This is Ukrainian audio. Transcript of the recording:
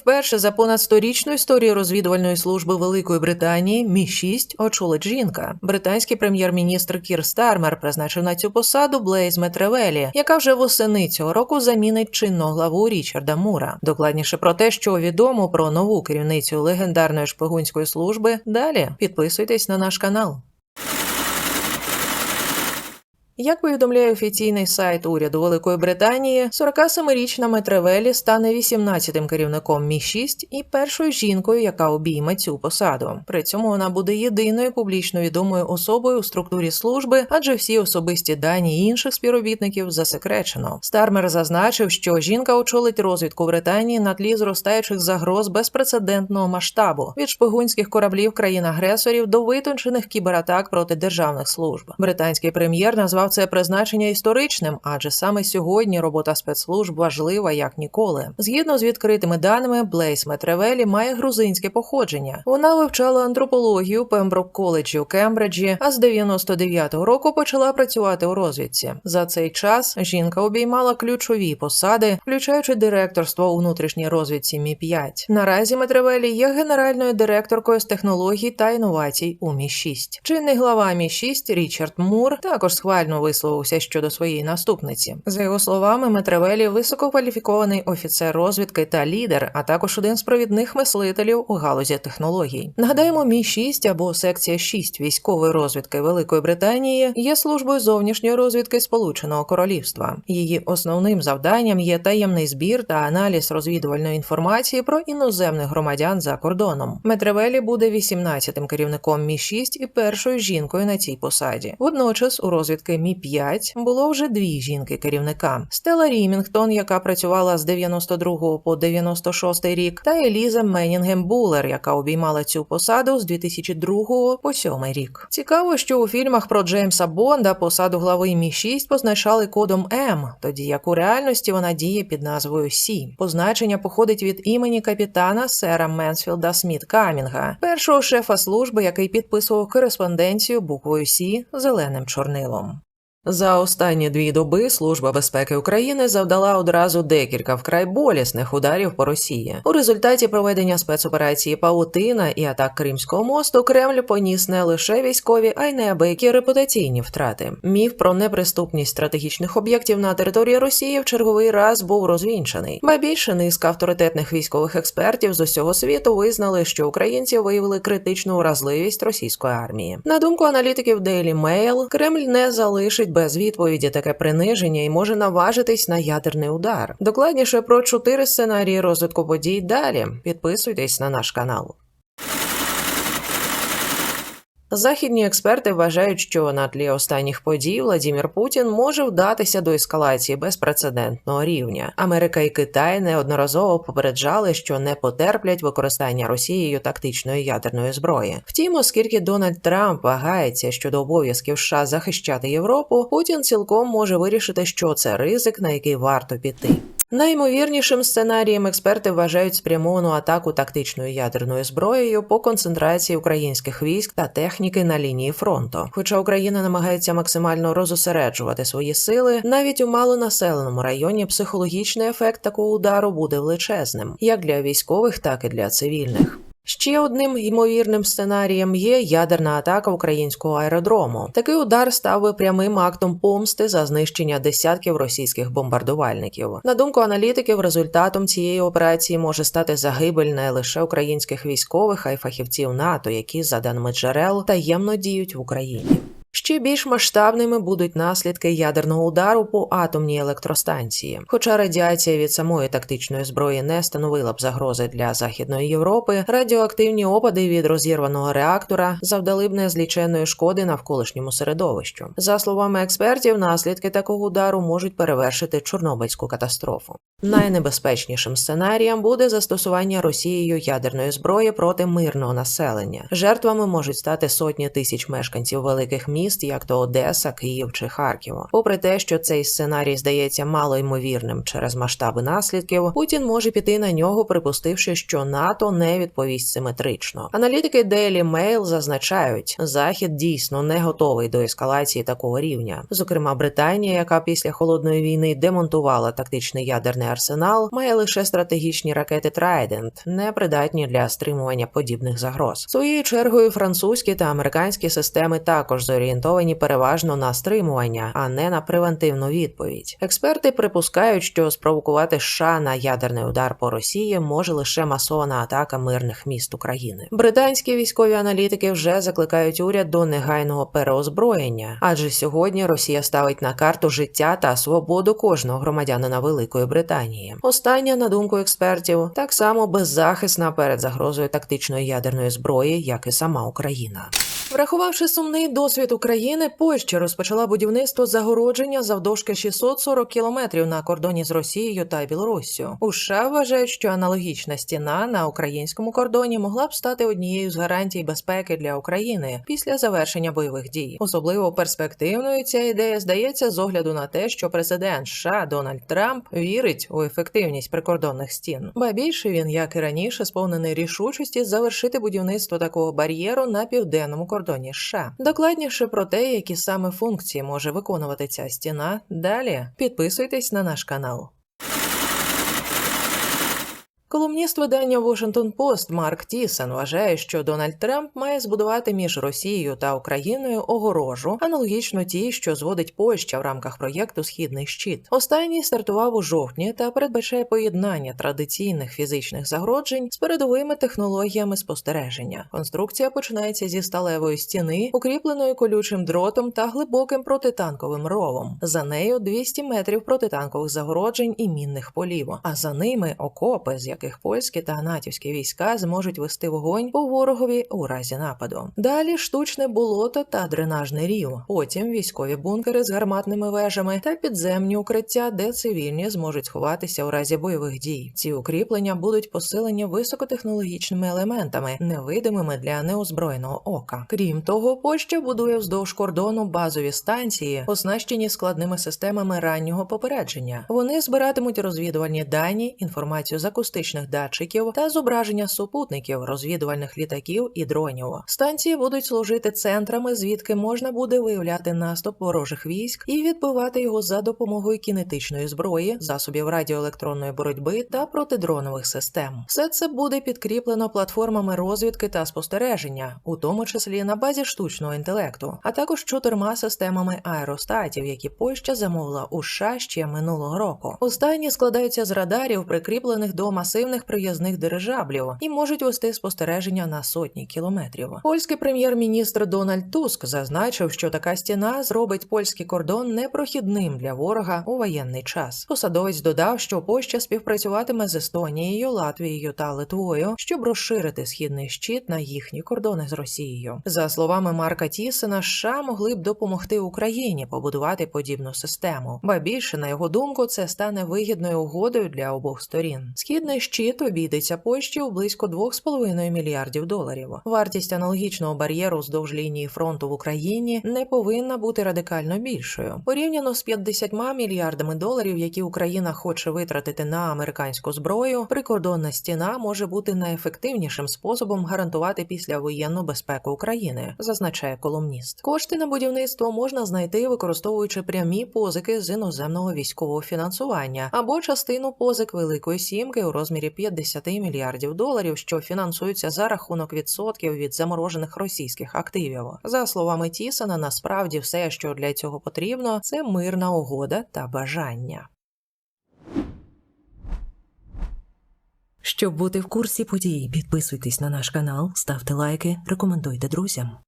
Вперше за понад сторічну історію розвідувальної служби Великої Британії Мі 6 очолить жінка. Британський прем'єр-міністр Кір Стармер призначив на цю посаду Блейз Метревелі, яка вже восени цього року замінить чинного главу Річарда Мура. Докладніше про те, що відомо про нову керівницю легендарної шпигунської служби. Далі підписуйтесь на наш канал. Як повідомляє офіційний сайт уряду Великої Британії, 47-річна Метревелі стане 18-тим керівником Мі 6 і першою жінкою, яка обійме цю посаду. При цьому вона буде єдиною публічно відомою особою у структурі служби, адже всі особисті дані інших співробітників засекречено. Стармер зазначив, що жінка очолить розвідку Британії на тлі зростаючих загроз безпрецедентного масштабу від шпигунських кораблів країн-агресорів до витончених кібератак проти державних служб. Британський прем'єр назвав це призначення історичним, адже саме сьогодні робота спецслужб важлива як ніколи. Згідно з відкритими даними, Блейс Метревелі має грузинське походження. Вона вивчала антропологію Пемброк коледжі у Кембриджі, а з 99-го року почала працювати у розвідці. За цей час жінка обіймала ключові посади, включаючи директорство у внутрішній розвідці Мі 5 Наразі Метревелі є генеральною директоркою з технологій та інновацій у Мі 6 Чинний глава Мі 6 Річард Мур також схвально висловився щодо своєї наступниці. За його словами, Метревелі висококваліфікований офіцер розвідки та лідер, а також один з провідних мислителів у галузі технологій. Нагадаємо, Мі 6 або секція 6 військової розвідки Великої Британії є службою зовнішньої розвідки Сполученого Королівства. Її основним завданням є таємний збір та аналіз розвідувальної інформації про іноземних громадян за кордоном. Метревелі буде 18-тим керівником Мі 6 і першою жінкою на цій посаді. Водночас у розвідки Мі 5 було вже дві жінки керівника: Стела Рімінгтон, яка працювала з 92 по 96 рік, та Еліза Менінгем Булер, яка обіймала цю посаду з 2002 по 7 рік. Цікаво, що у фільмах про Джеймса Бонда посаду глави Мі 6 позначали кодом М, тоді як у реальності вона діє під назвою Сі. Позначення походить від імені капітана сера Менсфілда Сміт Камінга, першого шефа служби, який підписував кореспонденцію буквою Сі зеленим чорнилом. За останні дві доби Служба безпеки України завдала одразу декілька вкрай болісних ударів по Росії. У результаті проведення спецоперації Паутина і атак Кримського мосту Кремль поніс не лише військові, а й неабиякі репутаційні втрати. Міф про неприступність стратегічних об'єктів на території Росії в черговий раз був розвінчаний. Ба більше низка авторитетних військових експертів з усього світу визнали, що українці виявили критичну уразливість російської армії. На думку аналітиків Daily Mail, Кремль не залишить без відповіді таке приниження і може наважитись на ядерний удар. Докладніше про чотири сценарії розвитку подій далі. Підписуйтесь на наш канал. Західні експерти вважають, що на тлі останніх подій Владімір Путін може вдатися до ескалації безпрецедентного рівня. Америка і Китай неодноразово попереджали, що не потерплять використання Росією тактичної ядерної зброї. Втім, оскільки Дональд Трамп вагається щодо обов'язків США захищати Європу, Путін цілком може вирішити, що це ризик, на який варто піти. Найімовірнішим сценарієм експерти вважають спрямовану атаку тактичною ядерною зброєю по концентрації українських військ та техніки на лінії фронту. Хоча Україна намагається максимально розосереджувати свої сили, навіть у малонаселеному районі психологічний ефект такого удару буде величезним, як для військових, так і для цивільних. Ще одним ймовірним сценарієм є ядерна атака українського аеродрому. Такий удар став би прямим актом помсти за знищення десятків російських бомбардувальників. На думку аналітиків, результатом цієї операції може стати загибель не лише українських військових, а й фахівців НАТО, які, за даними джерел, таємно діють в Україні. Ще більш масштабними будуть наслідки ядерного удару по атомній електростанції. Хоча радіація від самої тактичної зброї не становила б загрози для Західної Європи, радіоактивні опади від розірваного реактора завдали б незліченної шкоди навколишньому середовищу. За словами експертів, наслідки такого удару можуть перевершити Чорнобильську катастрофу. Найнебезпечнішим сценарієм буде застосування Росією ядерної зброї проти мирного населення. Жертвами можуть стати сотні тисяч мешканців великих міст міст, як то Одеса, Київ чи Харків. Попри те, що цей сценарій здається мало ймовірним через масштаби наслідків, Путін може піти на нього, припустивши, що НАТО не відповість симетрично. Аналітики Daily Mail зазначають, захід дійсно не готовий до ескалації такого рівня. Зокрема, Британія, яка після холодної війни демонтувала тактичний ядерний арсенал, має лише стратегічні ракети Trident, не придатні для стримування подібних загроз. Своєю чергою французькі та американські системи також зорієнтовані переважно на стримування, а не на превентивну відповідь. Експерти припускають, що спровокувати США на ядерний удар по Росії може лише масована атака мирних міст України. Британські військові аналітики вже закликають уряд до негайного переозброєння, адже сьогодні Росія ставить на карту життя та свободу кожного громадянина Великої Британії. Остання, на думку експертів, так само беззахисна перед загрозою тактичної ядерної зброї, як і сама Україна. Врахувавши сумний досвід України, Польща розпочала будівництво загородження завдовжки 640 кілометрів на кордоні з Росією та Білоруссю. У США вважають, що аналогічна стіна на українському кордоні могла б стати однією з гарантій безпеки для України після завершення бойових дій. Особливо перспективною ця ідея здається з огляду на те, що президент США Дональд Трамп вірить у ефективність прикордонних стін. Ба більше він, як і раніше, сповнений рішучості завершити будівництво такого бар'єру на південному кордоні США. Докладніше про те, які саме функції може виконувати ця стіна. Далі підписуйтесь на наш канал. Колумніст видання Washington Post Марк Тісон вважає, що Дональд Трамп має збудувати між Росією та Україною огорожу, аналогічно тій, що зводить Польща в рамках проєкту Східний щит. Останній стартував у жовтні та передбачає поєднання традиційних фізичних загроджень з передовими технологіями спостереження. Конструкція починається зі сталевої стіни, укріпленої колючим дротом та глибоким протитанковим ровом. За нею 200 метрів протитанкових загороджень і мінних полів. А за ними окопи, з яких польські та натівські війська зможуть вести вогонь по ворогові у разі нападу. Далі штучне болото та дренажний рів. Потім військові бункери з гарматними вежами та підземні укриття, де цивільні зможуть сховатися у разі бойових дій. Ці укріплення будуть посилені високотехнологічними елементами, невидимими для неозброєного ока. Крім того, Польща будує вздовж кордону базові станції, оснащені складними системами раннього попередження. Вони збиратимуть розвідувальні дані, інформацію з акустичних датчиків та зображення супутників, розвідувальних літаків і дронів. Станції будуть служити центрами, звідки можна буде виявляти наступ ворожих військ і відбивати його за допомогою кінетичної зброї, засобів радіоелектронної боротьби та протидронових систем. Все це буде підкріплено платформами розвідки та спостереження, у тому числі на базі штучного інтелекту, а також чотирма системами аеростатів, які Польща замовила у США ще минулого року. Останні складаються з радарів, прикріплених до масивних приязних дирижаблів, і можуть вести спостереження на сотні кілометрів. Польський прем'єр-міністр Дональд Туск зазначив, що така стіна зробить польський кордон непрохідним для ворога у воєнний час. Посадовець додав, що Польща співпрацюватиме з Естонією, Латвією та Литвою, щоб розширити східний щит на їхні кордони з Росією. За словами Марка Тісена, США могли б допомогти Україні побудувати подібну систему. Ба більше на його думку, це стане вигідною угодою для обох сторін. Східний щит обійдеться Польщі у близько 2,5 мільярдів доларів. Вартість аналогічного бар'єру вздовж лінії фронту в Україні не повинна бути радикально більшою. Порівняно з 50 мільярдами доларів, які Україна хоче витратити на американську зброю, прикордонна стіна може бути найефективнішим способом гарантувати післявоєнну безпеку України, зазначає колумніст. Кошти на будівництво можна знайти, використовуючи прямі позики з іноземного військового фінансування або частину позик Великої Сімки у розмірі 50 мільярдів доларів, що фінансуються за рахунок відсотків від заморожених російських активів. За словами Тісона, насправді все, що для цього потрібно, це мирна угода та бажання. Щоб бути в курсі подій, підписуйтесь на наш канал, ставте лайки, рекомендуйте друзям.